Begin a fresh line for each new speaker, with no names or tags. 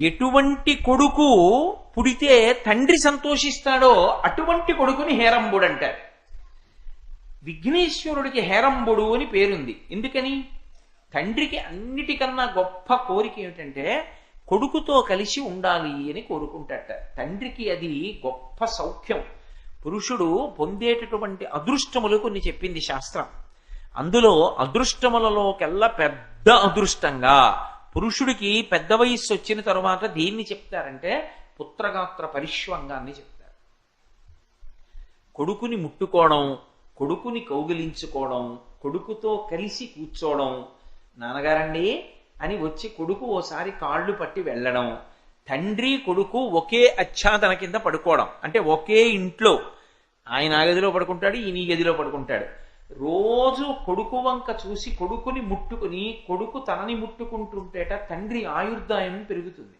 ఎటువంటి కొడుకు పుడితే తండ్రి సంతోషిస్తాడో అటువంటి కొడుకుని హేరంబుడు అంటారు. విఘ్నేశ్వరుడికి హేరంబుడు అని పేరుంది. ఎందుకని? తండ్రికి అన్నిటికన్నా గొప్ప కోరిక ఏమిటంటే కొడుకుతో కలిసి ఉండాలి అని కోరుకుంటాట తండ్రికి అది గొప్ప సౌఖ్యం. పురుషుడు పొందేటటువంటి అదృష్టములు కొన్ని చెప్పింది శాస్త్రం. అందులో అదృష్టములలోకెల్లా పెద్ద అదృష్టంగా పురుషుడికి పెద్ద వయస్సు వచ్చిన తరువాత దేన్ని చెప్తారంటే పుత్రగాత్ర పరిష్వంగాన్ని చెప్తారు. కొడుకుని ముట్టుకోవడం కొడుకుని కౌగిలించుకోవడం కొడుకుతో కలిసి కూర్చోవడం నాన్నగారండి అని వచ్చి కొడుకు ఓసారి కాళ్ళు పట్టి వెళ్ళడం తండ్రి కొడుకు ఒకే ఆచ్ఛాదన కింద పడుకోవడం అంటే ఒకే ఇంట్లో ఆయన ఆ గదిలో పడుకుంటాడు ఈయన ఈ గదిలో పడుకుంటాడు. రోజు కొడుకు వంక చూసి కొడుకుని ముట్టుకుని కొడుకు తనని ముట్టుకుంటుంటేట తండ్రి ఆయుర్దాయం పెరుగుతుంది.